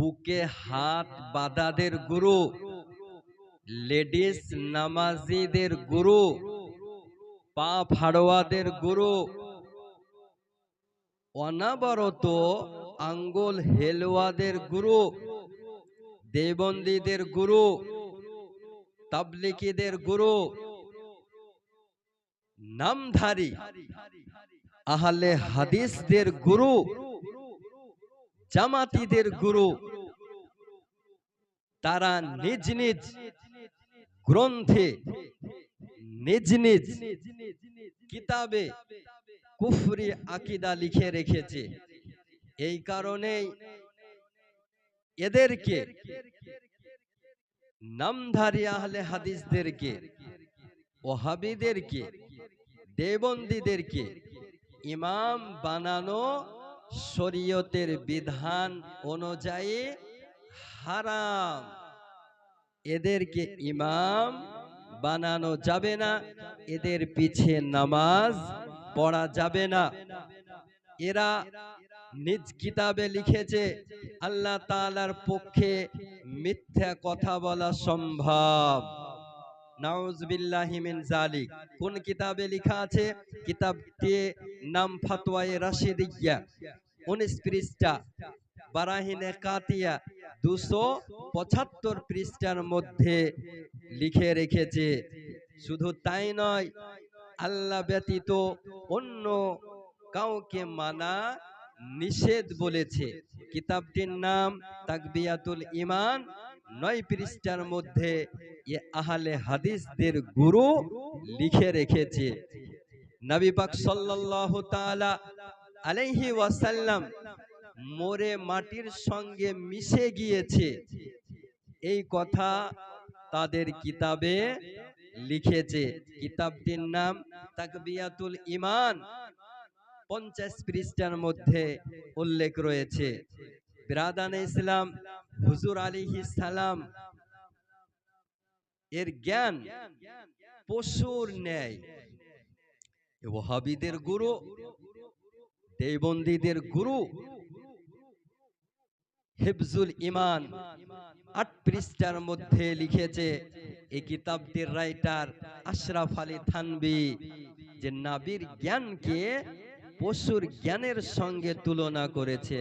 বুকে হাত বাদাদের গুরু, লেডিস নামাজিদের গুরু, পা ফাড়োয়াদের গুরু। অনাবরত আঙ্গুল হেলওয়াদের গুরু, দেবন্দীদের গুরু তাবলিকিদের গুরু। নামধারী আহলে হাদিসদের গুরু, জামাতিদের গুরু। তারা নিজ নিজ গ্রন্থে, নিজ নিজ কিতাবে কুফরি আকিদা লিখে রেখেছে। এই কারণেই এদেরকে, নামধারী আহলে হাদিসদেরকে, ওহাবিদেরকে, দেবন্দীদেরকে ইমাম বানানো শরীয়তের বিধান অনুযায়ী হারাম। এদেরকে ইমাম বানানো যাবে না, এদের পিছে নামাজ পড়া যাবে না। এরা নিজ কিতাবে লিখেছে, আল্লাহ তাআলার পক্ষে মিথ্যা কথা বলা সম্ভব। জালিক কোন কিতাবে লেখা আছে? কিতাবটি নাম ফাতওয়ায়ে রাশিদিয়া। 19 পৃষ্ঠা। বারাহিনে কাতিয়া। দুশো পঁচাত্তর পৃষ্ঠার মধ্যে লিখে রেখেছে। শুধু তাই নয়, আল্লাহ ব্যতীত অন্য কাউকে মানা নিষেধ বলেছে। কিতাবটির নাম তাকবিয়াতুল ইমান নয় পৃষ্ঠার মধ্যে এ আহলে হাদিসদের গুরু লিখে রেখেছে। নবী পাক সাল্লাল্লাহু তাআলা আলাইহি ওয়াসাল্লাম মোরে মাটির সঙ্গে মিশে গিয়েছে। এই কথা তাদের কিতাবে লিখেছে। কিতাবটির নাম তাকবিয়াতুল ইমান পঞ্চাশ পৃষ্ঠার মধ্যে উল্লেখ রয়েছে। বিরাদান ইসলাম, হুজুর আলী সালাম, এর জ্ঞান পশুর ন্যায়। ওহাবিদের গুরু, দেবন্দীদের গুরু হিফজুল ইমান। আট পৃষ্ঠার মধ্যে লিখেছে এই কিতাবটির রাইটার আশরাফ আলী থানবি, যে নাবির জ্ঞানকে পশুর জ্ঞানের সঙ্গে তুলনা করেছে।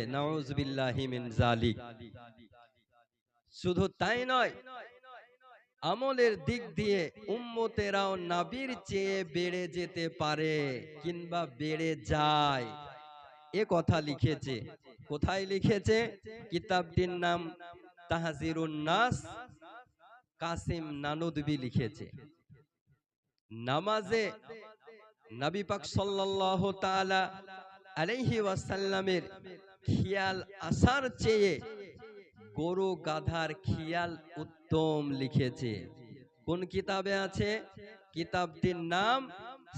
শুধু তাই নয়, আমলের দিক দিয়ে উম্মতেরাও নাবির চেয়ে বেড়ে যেতে পারে কিংবা বেড়ে যায়। এ কথা লিখেছে। কোথায় লিখেছে? কিতাবটির নাম নাস। কাসিম নানুদবি লিখেছে। নামাজে নবী পাক সাল্লাল্লাহু তাআলা আলাইহি ওয়াসাল্লামের খেয়াল আসার চেয়ে গরু গাধার খেয়াল উত্তম লিখেছে। কোন কিতাবে আছে? কিতাবটির নাম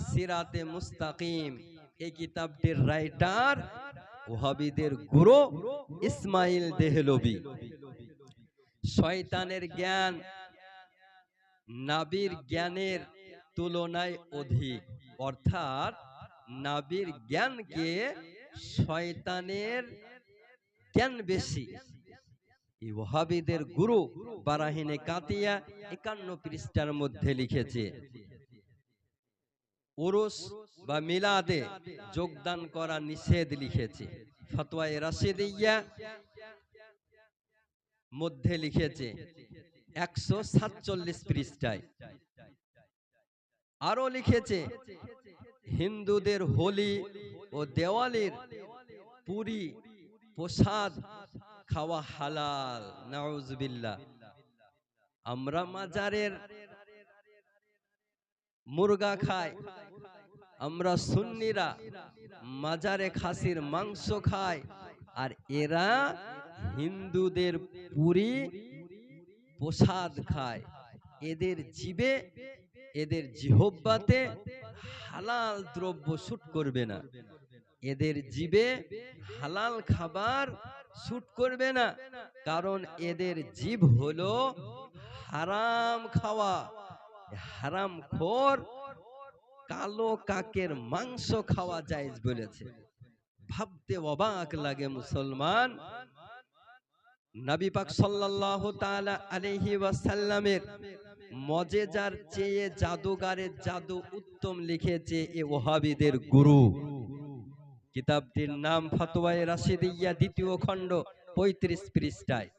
সিরাতে মুস্তাকিম। এই কিতাবটির রাইটার ওহাবিদের গুরু ইসমাইল দেহলবি শয়তানের জ্ঞান নাবির জ্ঞানের তুলনায় অধিক। অর্থাৎ নাবির জ্ঞানকে শয়তানের জ্ঞান বেশি। ওহাবিদের গুরু বারাহিনে কাতিয়া একান্ন পৃষ্ঠার মধ্যে লিখেছে উরুস বা মিলাদে যোগদান করা নিষেধ লিখেছে। ফতোয়ায়ে রাশিদিয়া মধ্যে লিখেছে একশো সাতচল্লিশ পৃষ্ঠায়। আরও লিখেছে হিন্দুদের হোলি ও দেওয়ালির পুরি প্রসাদ খাওয়া হালাল। নাউজবিল্লাহ। আমরা মাজারের মুরগা খায়। আমরা সুন্নিরা মাজারে খাসির মাংস খায় আর এরা হিন্দুদের পুরি প্রসাদ খায়। এদের জীবে এদের জিহব্বাতে হালাল দ্রব্য শুট করবে না। এদের জীবে হালাল খাবার শুট করবে না। কারণ এদের জীব হলো হারাম খাওয়া। হারাম খোর, কালো কাকের মাংস খাওয়া জায়েজ বলেছে। ভাবতে অবাক লাগে মুসলমান। নবী পাক সাল্লাল্লাহু তাআলা আলাইহি ওয়াসাল্লামের মজেজার চেয়ে জাদুগারের জাদু উত্তম লিখেছে এ ওহাবিদের গুরু। কিতাবটির নাম ফতোয়ায়ে রাশিদিয়া দ্বিতীয় খণ্ড পঁয়ত্রিশ পৃষ্ঠায়।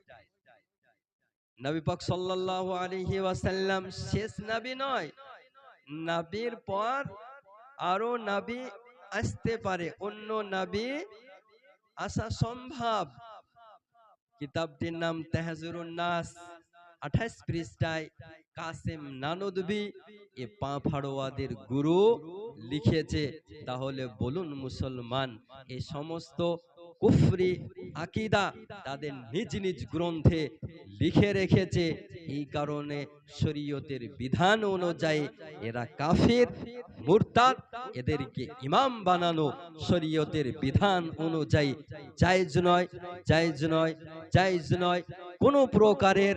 নবী পাক সাল্লাল্লাহু আলাইহি ওয়াসাল্লাম শেষ নবী নয়, নবীর পর আরও নবী আসতে পারে, অন্য নবী আসা সম্ভব। কিতাবটির নাম তেহাজুরুন নাস আঠাশ পৃষ্ঠায় কাসেম নানদবি এ পা ফাড়োয়াদের গুরু লিখেছে, তাহলে বলুন মুসলমান এই সমস্ত কুফরি, আকিদা তাদের নিজ নিজ গ্রন্থে লিখে রেখেছে। এই কারণে শরীয়তের বিধান অনুযায়ী এরা কাফির, মুরতাদ, এদেরকে ইমাম বানানো শরীয়তের বিধান অনুযায়ী জায়েজ নয় জায়েজ নয় জায়েজ নয়। কোনো প্রকারের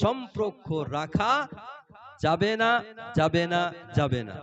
সম্পর্ক রাখা যাবে না যাবে না যাবে না।